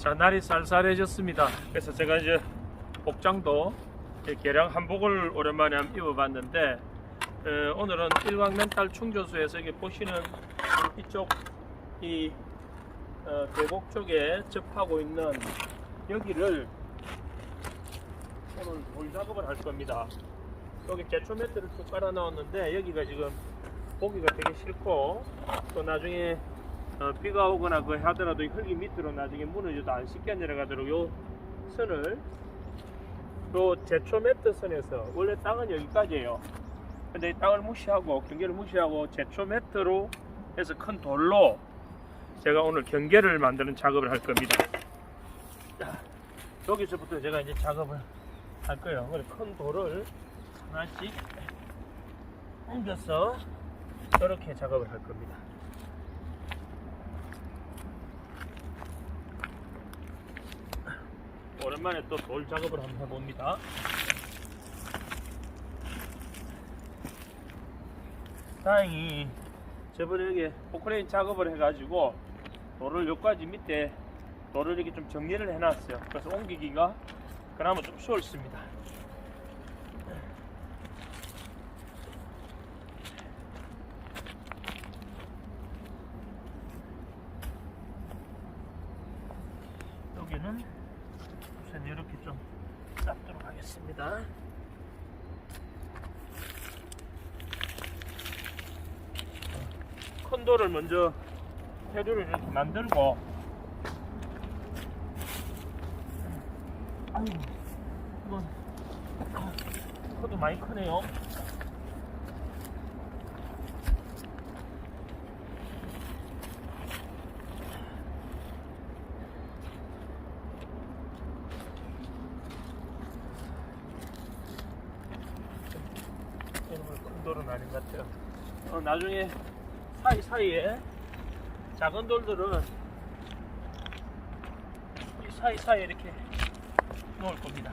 자 날이 쌀쌀해졌습니다. 그래서 제가 이제 복장도 개량 한복을 오랜만에 한번 입어봤는데 어, 오늘은 일광 멘탈 충전소에서 이게 보시는 이쪽 이 어, 계곡 쪽에 접하고 있는 여기를 오늘 돌 작업을 할 겁니다. 여기 제초 매트를 쭉 깔아 넣었는데 여기가 지금 보기가 되게 싫고 또 나중에 어, 비가 오거나 그 하더라도 이 흙이 밑으로 나중에 무너져도 안 씻겨 내려가도록 요 선을 요 제초 매트 선에서 원래 땅은 여기까지예요. 근데 이 땅을 무시하고 경계를 무시하고 제초 매트로 해서 큰 돌로 제가 오늘 경계를 만드는 작업을 할 겁니다. 자, 여기서부터 제가 이제 작업을 할 거예요. 큰 돌을 하나씩 옮겨서 이렇게 작업을 할 겁니다. 오랜만에 또 돌 작업을 한번 해봅니다. 다행히 저번에 여기 포크레인 작업을 해가지고 돌을 여기까지 밑에 돌을 이렇게 좀 정리를 해놨어요. 그래서 옮기기가 그나마 좀 쉬웠습니다. 여기는 우선 이렇게 좀 쌓도록 하겠습니다. 큰 돌을 먼저 재료를 이렇게 만들고 아유 이건 커도 많이 크네요. 이런 큰 돌은 아닌 것 같아요. 어, 나중에 사이 사이에 작은 돌들은 이 사이 사이에 이렇게 놓을 겁니다.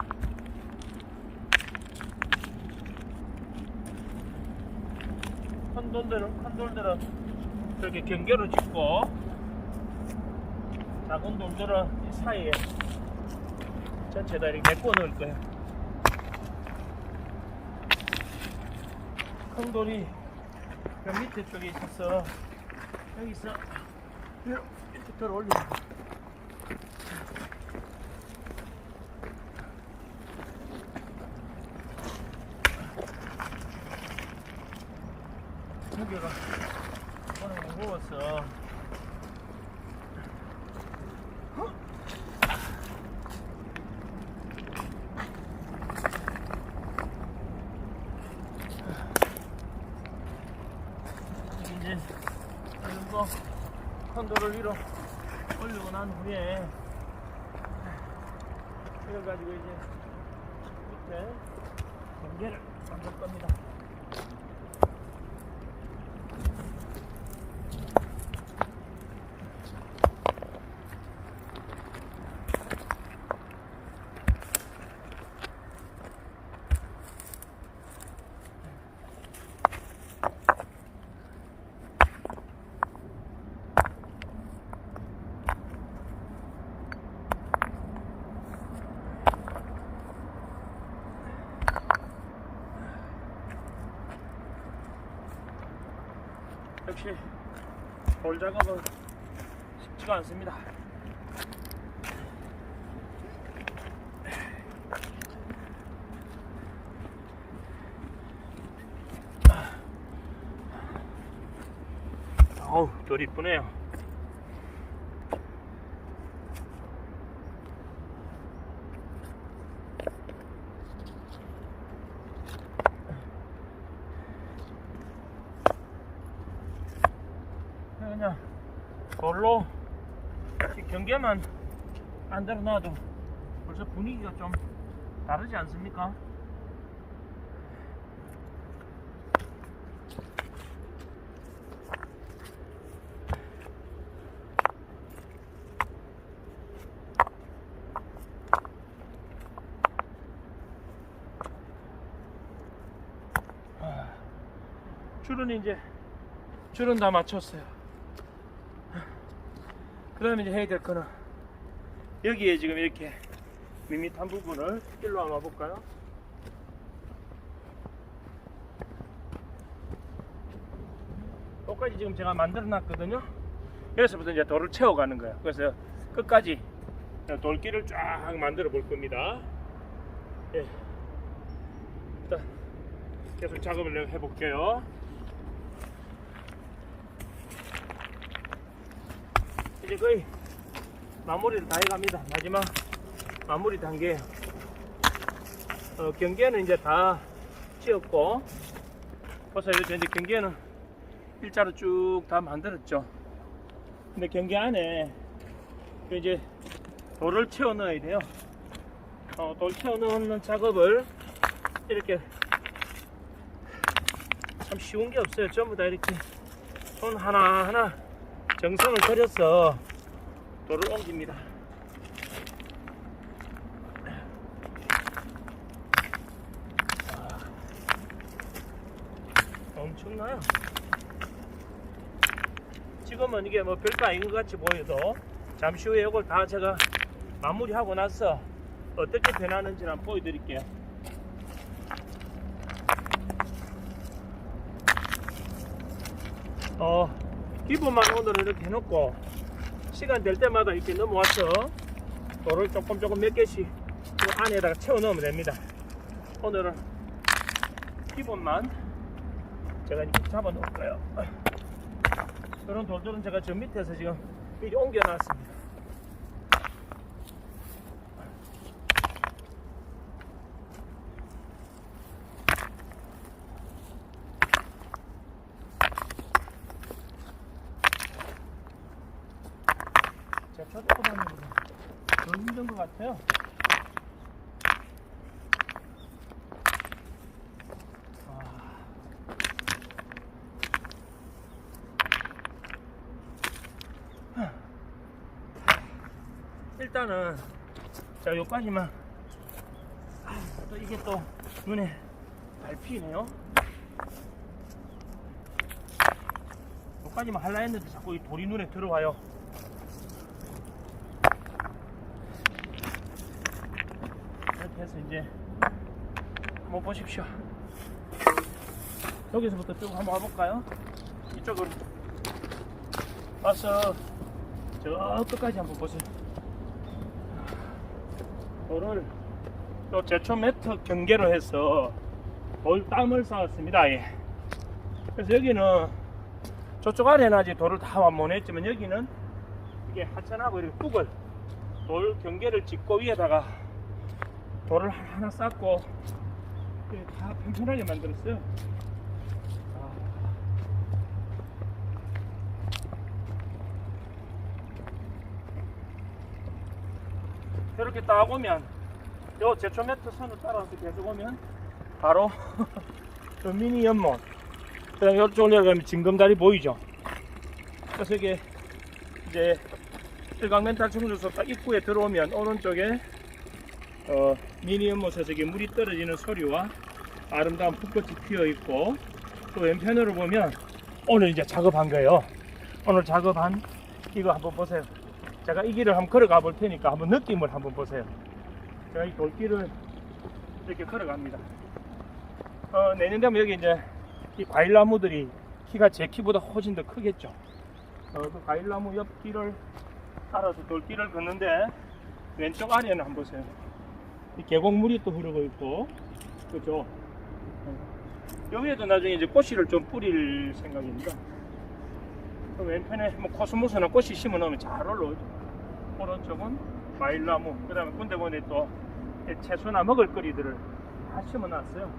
큰 돌들은 큰 돌들은 이렇게 경계로 짓고 작은 돌들은 이 사이에 전체 다 이렇게 메꿔 넣을 거예요. 큰 돌이 그 밑에 쪽에 있어서 여기서 이렇게 들어 올리는 거. 무게가 오늘 무거워서 이제 이 정도 컨도를 위로 올리고 난 후에 이걸 가지고 이제 밑에 경계를 만들 겁니다. 역시 돌 작업은 쉽지가 않습니다. 어우, 돌 이쁘네요. 그냥 이 경계만 만들어 놔도 벌써 분위기가 좀 다르지 않습니까? 아, 줄은 이제 줄은 다 맞췄어요. 그 다음에 이제 해야 될 거는 여기에 지금 이렇게 밋밋한 부분을 일로 한번 볼까요? 똑같이 지금 제가 만들어 놨거든요. 여기서부터 이제 돌을 채워가는 거예요. 그래서 끝까지 돌길을 쫙 만들어 볼 겁니다. 예. 일단 계속 작업을 해볼게요. 이제 거의 마무리를 다 해갑니다. 마지막 마무리 단계. 어, 경계는 이제 다 지었고, 보세요. 이제 경계는 일자로 쭉 다 만들었죠. 근데 경계 안에 이제 돌을 채워 넣어야 돼요. 어, 돌 채워 넣는 작업을 이렇게 참 쉬운 게 없어요. 전부 다 이렇게 손 하나하나 정성을 들여서 돌을 옮깁니다. 아, 엄청나요. 지금은 이게 뭐 별거 아닌 것 같이 보여도 잠시 후에 이걸 다 제가 마무리하고 나서 어떻게 변하는지 한번 보여드릴게요. 어, 기본만 오늘은 이렇게 해놓고 시간 될 때마다 이렇게 넘어와서 돌을 조금 조금 몇 개씩 그 안에다가 채워 넣으면 됩니다. 오늘은 기본만 제가 이렇게 잡아 놓을 거예요. 이런 돌들은 제가 저 밑에서 지금 미리 옮겨 놨습니다. 제가 조금만 더 힘든 것 같아요. 아. 일단은 자 여기까지만 아, 또 이게 또 눈에 밟히네요 여기까지만 할라 했는데 자꾸 이 돌이 눈에 들어와요 이렇게 해서 이제 한번 보십시오 여기서부터 쭉 한번 와볼까요 이쪽으로 와서 저 끝까지 한번 보세요 돌을 또 제초 매트 경계로 해서 돌 땀을 쌓았습니다. 예. 그래서 여기는 저쪽 아래는 아직 돌을 다 완만했지만 여기는 이게 하천하고 이렇게 뚝을 돌 경계를 짓고 위에다가 돌을 하나 쌓고 다 평평하게 만들었어요. 아. 이렇게 딱 오면 요 제초 매트 선을 따라서 계속 오면 바로 요 미니 연못 그 다음에 이쪽으로 내려가면 징검다리 보이죠 그래서 이게 이제 일광 멘탈 충주소 딱 입구에 들어오면 오른쪽에 어, 미니 연못에서 이게 물이 떨어지는 소리와 아름다운 풋꽃이 피어 있고 또 왼편으로 보면 오늘 이제 작업한 거예요 오늘 작업한 이거 한번 보세요 제가 이 길을 한번 걸어가 볼 테니까 한번 느낌을 한번 보세요. 제가 이 돌길을 이렇게 걸어갑니다. 어, 내년 되면 여기 이제 이 과일나무들이 키가 제 키보다 훨씬 더 크겠죠. 어, 그 과일나무 옆 길을 따라서 돌길을 걷는데 왼쪽 아래는 한번 보세요. 이 계곡물이 또 흐르고 있고, 그죠? 어. 여기에도 나중에 이제 꽃씨를 좀 뿌릴 생각입니다. 그 왼편에 뭐 코스모스나 꽃이 심어 놓으면 잘 올라오죠. 오른쪽은 과일나무, 그 다음에 군데군데 또 채소나 먹을거리들을 다 심어 놨어요.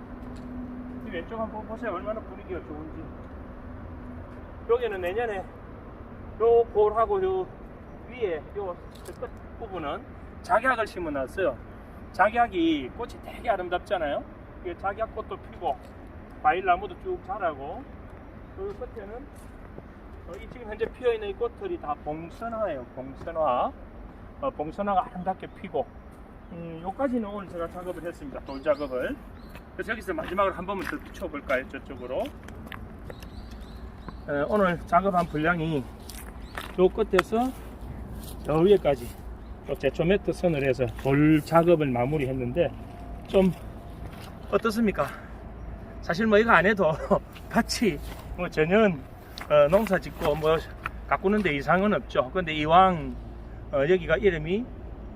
이 왼쪽 한번 보세요. 얼마나 분위기가 좋은지. 여기는 내년에 요 골하고 요 위에 요 끝 부분은 작약을 심어 놨어요. 작약이 꽃이 되게 아름답잖아요. 이게 작약꽃도 피고 과일나무도 쭉 자라고 그 끝에는 어, 이 지금 현재 피어 있는 이 꽃들이 다 봉선화예요. 봉선화. 어, 봉선화가 아름답게 피고, 음, 요까지는 오늘 제가 작업을 했습니다. 돌 작업을. 그래서 여기서 마지막으로 한 번만 더 비춰볼까요? 저쪽으로. 에, 오늘 작업한 분량이 요 끝에서 저 위에까지 또 제초 매트 선을 해서 돌 작업을 마무리했는데 좀 어떻습니까? 사실 뭐 이거 안 해도 밭이 뭐 전혀 어, 농사 짓고 뭐 가꾸는 데 이상은 없죠. 근데 이왕 어, 여기가 이름이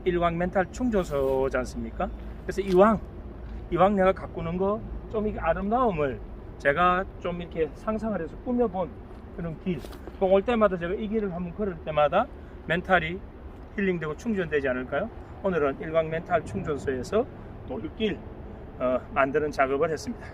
일왕 멘탈 충전소지 않습니까? 그래서 이왕 이왕 내가 가꾸는 거 좀 이게 아름다움을 제가 좀 이렇게 상상을 해서 꾸며본 그런 길. 올 때마다 제가 이 길을 한번 걸을 때마다 멘탈이 힐링되고 충전되지 않을까요? 오늘은 일광 멘탈 충전소에서 놀길 어, 만드는 작업을 했습니다.